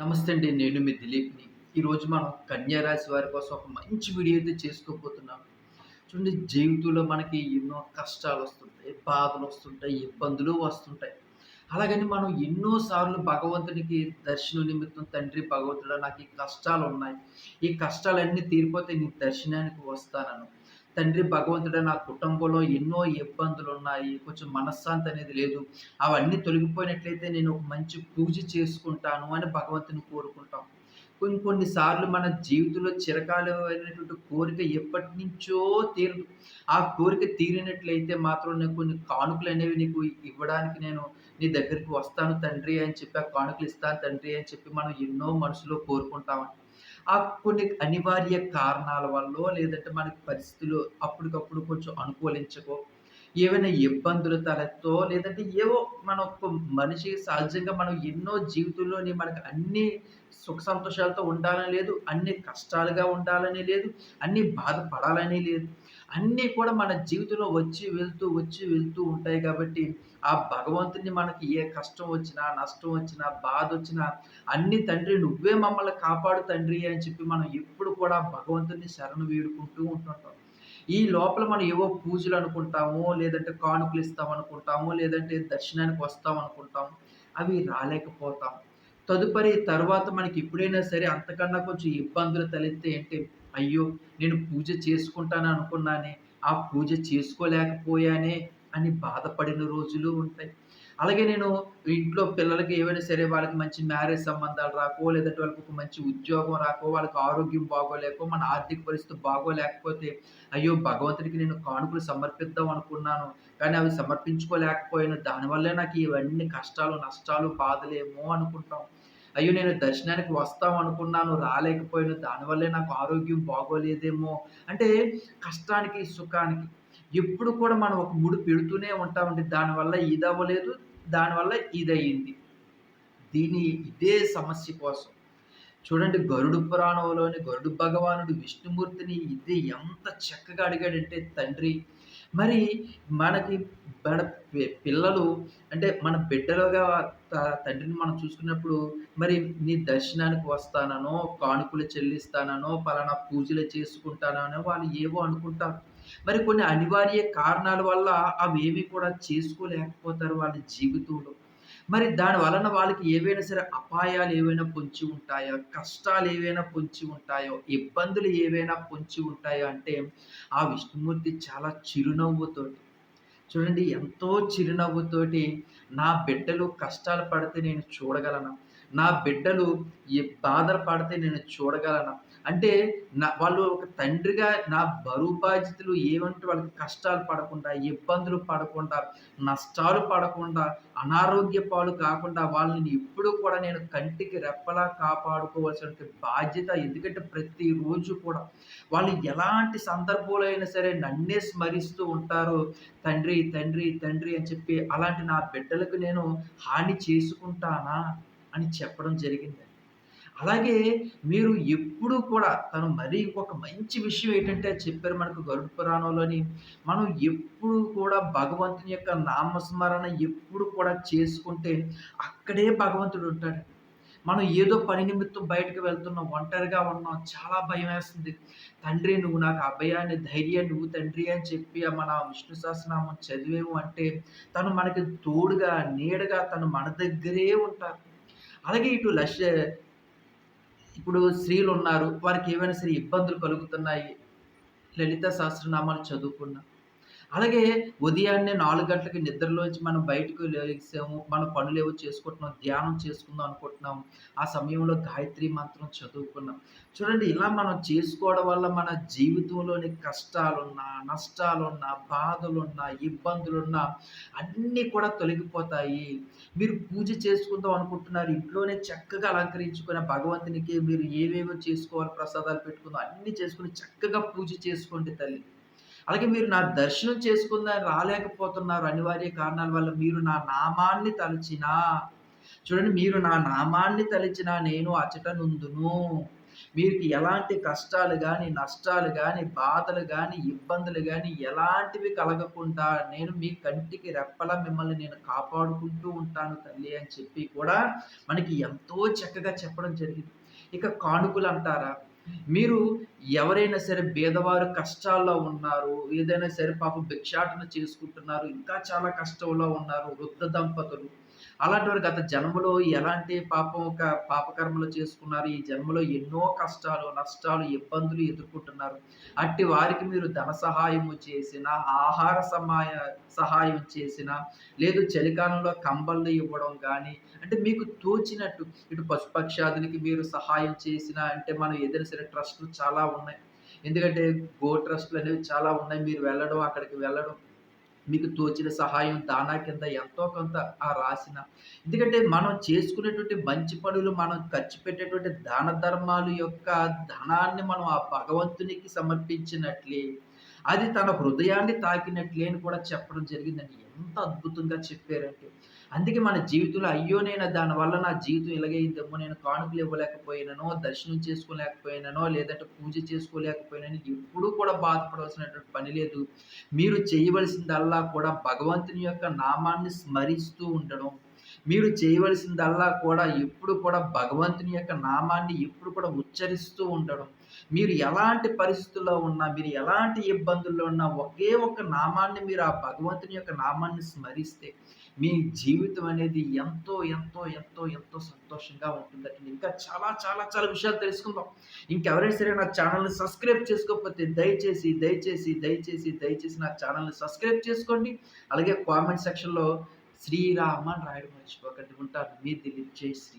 నమస్తే అండి నేను మీ దిలీప్ని. ఈరోజు మనం కన్యారాశి వారి కోసం ఒక మంచి వీడియో అయితే చేసుకోబోతున్నాం. చూడండి జీవితంలో మనకి ఎన్నో కష్టాలు వస్తుంటాయి బాధలు వస్తుంటాయి ఇబ్బందులు వస్తుంటాయి. అలాగని మనం ఎన్నోసార్లు భగవంతునికి దర్శనం నిమిత్తం తండ్రి భగవంతుడు నాకు ఈ కష్టాలు ఉన్నాయి. ఈ కష్టాలన్నీ తీరిపోతే నీ దర్శనానికి వస్తానను. తండ్రి భగవంతుడు నా కుటుంబంలో ఎన్నో ఇబ్బందులు ఉన్నాయి కొంచెం మనశ్శాంతి అనేది లేదు. అవన్నీ తొలగిపోయినట్లయితే నేను ఒక మంచి పూజ చేసుకుంటాను అని భగవంతుని కోరుకుంటాం. కొన్ని కొన్నిసార్లు మన జీవితంలో చిరకాలు అయినటువంటి కోరిక ఎప్పటి నుంచో తీరదు. ఆ కోరిక తీరినట్లయితే మాత్రం నేను కొన్ని కానుకలు అనేవి నీకు ఇవ్వడానికి నేను నీ దగ్గరికి వస్తాను తండ్రి అని చెప్పి ఆ కానుకలు ఇస్తాను తండ్రి అని చెప్పి మనం ఎన్నో మనసులో కోరుకుంటామని ఆ కొన్ని అనివార్య కారణాల వల్ల లేదంటే మనకి పరిస్థితులు అప్పటికప్పుడు కొంచెం అనుకూలించకో ఏవైనా ఇబ్బందులు తలెత్తో లేదంటే ఏవో మన ఒక మనిషి సహజంగా మనం ఎన్నో జీవితంలోని మనకు అన్ని సుఖ సంతోషాలతో ఉండాలని లేదు అన్ని కష్టాలుగా ఉండాలని లేదు అన్ని బాధపడాలని లేదు. అన్నీ కూడా మన జీవితంలో వచ్చి వెళ్తూ వచ్చి వెళ్తూ ఉంటాయి కాబట్టి ఆ భగవంతుని మనకి ఏ కష్టం వచ్చినా నష్టం వచ్చినా బాధ వచ్చినా అన్ని తండ్రి నువ్వే మమ్మల్ని కాపాడు తండ్రి అని చెప్పి మనం ఎప్పుడు కూడా భగవంతుని శరణు వేడుకుంటూ ఉంటుంటాం. ఈ లోపల మనం ఏవో పూజలు అనుకుంటాము లేదంటే కానుకలు ఇస్తాం అనుకుంటాము లేదంటే దర్శనానికి వస్తాం అనుకుంటాము అవి రాలేకపోతాం. తదుపరి తర్వాత మనకి ఎప్పుడైనా సరే అంతకన్నా కొంచెం ఇబ్బందులు తలెత్తే ఏంటి? అయ్యో నేను పూజ చేసుకుంటాను అనుకున్నానే ఆ పూజ చేసుకోలేకపోయానే అని బాధపడిన రోజులు ఉంటాయి. అలాగే నేను ఇంట్లో పిల్లలకి ఏవైనా సరే వాళ్ళకి మంచి మ్యారేజ్ సంబంధాలు రాకో లేదంటే వాళ్ళకి ఒక మంచి ఉద్యోగం రాకో వాళ్ళకి ఆరోగ్యం బాగోలేకో మన ఆర్థిక పరిస్థితి బాగోలేకపోతే అయ్యో భగవంతుడికి నేను కానుకలు సమర్పిద్దాం అనుకున్నాను. కానీ అవి సమర్పించుకోలేకపోయాను. దానివల్లే నాకు ఇవన్నీ కష్టాలు నష్టాలు బాధలేమో అనుకుంటాం. అయ్యో నేను దర్శనానికి వస్తాం అనుకున్నాను రాలేకపోయాను. దానివల్లే నాకు ఆరోగ్యం బాగోలేదేమో. అంటే కష్టానికి సుఖానికి ఎప్పుడు కూడా మనం ఒక ముడి పెడుతూనే ఉంటామండి. దానివల్ల ఇది అవ్వలేదు దానివల్ల ఇది దీని ఇదే సమస్య కోసం చూడండి గరుడు పురాణంలోని గరుడు భగవానుడు విష్ణుమూర్తిని ఇది ఎంత చక్కగా అడిగాడంటే తండ్రి మరి మనకి మన పిల్లలు అంటే మన బిడ్డలుగా తండ్రిని మనం చూసుకున్నప్పుడు మరి నీ దర్శనానికి వస్తాననో కానుకలు చెల్లిస్తాననో పలానా పూజలు చేసుకుంటానో వాళ్ళు ఏవో అనుకుంటారు. మరి కొన్ని అనివార్య కారణాల వల్ల అవేమీ కూడా చేసుకోలేకపోతారు వాళ్ళ జీవితంలో. మరి దాని వలన వాళ్ళకి ఏవైనా సరే అపాయాలు ఏవైనా పొంచి ఉంటాయో కష్టాలు ఏవైనా పొంచి ఉంటాయో ఇబ్బందులు ఏవైనా పొంచి ఉంటాయో అంటే ఆ విష్ణుమూర్తి చాలా చిరునవ్వుతోటి చూడండి ఎంతో చిరునవ్వుతోటి నా బిడ్డలు కష్టాలు పడితే నేను చూడగలను. నా బిడ్డలు బాధలు పడితే నేను చూడగలను? అంటే నా వాళ్ళు ఒక తండ్రిగా నా బరువు బాధ్యతలు ఏమంటే వాళ్ళకి కష్టాలు పడకుండా ఇబ్బందులు పడకుండా నష్టాలు పడకుండా అనారోగ్య పాలు కాకుండా వాళ్ళని ఎప్పుడు కూడా నేను కంటికి రెప్పలా కాపాడుకోవాల్సిన బాధ్యత ఎందుకంటే ప్రతిరోజు కూడా వాళ్ళు ఎలాంటి సందర్భంలో అయినా సరే నన్నే స్మరిస్తూ ఉంటారు తండ్రి తండ్రి తండ్రి అని చెప్పి అలాంటి నా బిడ్డలకు నేను హాని చేసుకుంటానా? అని చెప్పడం జరిగింది అలాగే మీరు ఎప్పుడు కూడా తను మరీ ఒక మంచి విషయం ఏంటంటే చెప్పారు మనకు గరుడ పురాణంలోని మనం ఎప్పుడు కూడా భగవంతుని యొక్క నామస్మరణ ఎప్పుడు కూడా చేసుకుంటే అక్కడే భగవంతుడు ఉంటాడు. మనం ఏదో పని నిమిత్తం బయటకు వెళ్తున్నాం ఒంటరిగా ఉన్నాం చాలా భయం వేస్తుంది. తండ్రి నువ్వు నాకు అభయాన్ని ధైర్యాన్ని నువ్వు తండ్రి అని చెప్పి మన విష్ణు సహస్రనామం చదివేము అంటే తను మనకి తోడుగా నీడగా తను మన దగ్గరే ఉంటారు. అలాగే ఇటు లష్ ఇప్పుడు స్త్రీలు ఉన్నారు వారికి ఏమైనా సరే ఇబ్బందులు కలుగుతున్నాయి లలిత సహస్రనామాలు చదువుకున్నా అలాగే ఉదయాన్నే నాలుగు గంటలకి నిద్రలోంచి మనం బయటకు లేసాము మన పనులు ఏవో చేసుకుంటున్నాం ధ్యానం చేసుకుందాం అనుకుంటున్నాం ఆ సమయంలో గాయత్రి మంత్రం చదువుకున్నాం. చూడండి ఇలా మనం చేసుకోవడం వల్ల మన జీవితంలోని కష్టాలున్నా నష్టాలున్నా బాధలున్నా ఇబ్బందులున్నా అన్నీ కూడా తొలగిపోతాయి. మీరు పూజ చేసుకుందాం అనుకుంటున్నారు ఇంట్లోనే చక్కగా అలంకరించుకున్న భగవంతునికి మీరు ఏవేవో చేసుకోవాలి ప్రసాదాలు పెట్టుకుందాం అన్నీ చేసుకుని చక్కగా పూజ చేసుకోండి తల్లి. అలాగే మీరు నా దర్శనం చేసుకుందని రాలేకపోతున్నారు అనివార్య కారణాల వల్ల మీరు నా నామాన్ని తలచినా. చూడండి మీరు నా నామాన్ని తలచినా నేను అచటనుందును. మీకు ఎలాంటి కష్టాలు కానీ నష్టాలు కానీ బాధలు కానీ ఇబ్బందులు కానీ ఎలాంటివి కలగకుండా నేను మీ కంటికి రెప్పలా మిమ్మల్ని నేను కాపాడుకుంటూ ఉంటాను తల్లి అని చెప్పి కూడా మనకి ఎంతో చక్కగా చెప్పడం జరిగింది. ఇక కానుకలు అంటారా? మీరు ఎవరైనా సరే బీదవారు కష్టాల్లో ఉన్నారు. ఏదైనా సరే పాపం భిక్షాటన చేసుకుంటున్నారు. ఇంకా చాలా కష్టంలో ఉన్నారు. వృద్ధ దంపతులు. అలాంటి వారు గత జన్మలో ఎలాంటి పాపం ఒక పాపకర్మలు చేసుకున్నారు. ఈ జన్మలో ఎన్నో కష్టాలు, నష్టాలు, ఇబ్బందులు ఎదుర్కొంటున్నారు. అట్టి వారికి మీరు ధన సహాయము చేసినా, ఆహార సమాయ సహాయం చేసినా, లేదు చలికాలంలో కంబళ్ళు ఇవ్వడం కానీ అంటే మీకు తోచినట్టు ఇటు పశుపక్షాదులకి మీరు సహాయం చేసినా అంటే మనం ఏదైనా సరే చాలా ఉన్నాయి. ఎందుకంటే గో ట్రస్ట్లు అనేవి చాలా ఉన్నాయి. మీరు వెళ్ళడం, అక్కడికి వెళ్ళడం మీకు తోచిన సహాయం దానా కింద ఎంతో కొంత ఆ రాసిన. ఎందుకంటే మనం చేసుకునేటువంటి మంచి పనులు మనం ఖర్చు పెట్టేటువంటి దాన ధర్మాలు యొక్క ధనాన్ని మనం ఆ భగవంతునికి సమర్పించినట్లే అది తన హృదయాన్ని తాకినట్లే అని కూడా చెప్పడం జరిగిందండి. ఎంత అద్భుతంగా చెప్పారంటే. అందుకే మన జీవితంలో అయ్యో నేను దానివల్ల నా జీవితం ఇలాగైందేమో నేను కానుకలు ఇవ్వలేకపోయినానో దర్శనం చేసుకోలేకపోయినానో లేదంటే పూజ చేసుకోలేకపోయినానో ఎప్పుడూ కూడా బాధపడవలసినటువంటి పని లేదు. మీరు చేయవలసిందల్లా కూడా భగవంతుని యొక్క నామాన్ని స్మరిస్తూ ఉండడం మీరు చేయవలసిందల్లా కూడా ఎప్పుడు కూడా భగవంతుని యొక్క నామాన్ని ఎప్పుడు కూడా ఉచ్చరిస్తూ ఉండడం. మీరు ఎలాంటి పరిస్థితుల్లో ఉన్నా మీరు ఎలాంటి ఇబ్బందుల్లో ఉన్నా ఒకే ఒక్క నామాన్ని మీరు ఆ భగవంతుని యొక్క నామాన్ని స్మరిస్తే మీ జీవితం అనేది ఎంతో ఎంతో ఎంతో ఎంతో సంతోషంగా ఉంటుందండి. ఇంకా చాలా చాలా చాలా విషయాలు తెలుసుకుందాం. ఇంకెవరైనా సరే నా ఛానల్ని సబ్స్క్రైబ్ చేసుకోకపోతే దయచేసి దయచేసి దయచేసి దయచేసి నా ఛానల్ని సబ్స్క్రైబ్ చేసుకోండి. అలాగే కామెంట్ సెక్షన్లో శ్రీరామ అని రాయడం మర్చిపోకండి ఉంటారు మీ దిలీప్ జై శ్రీ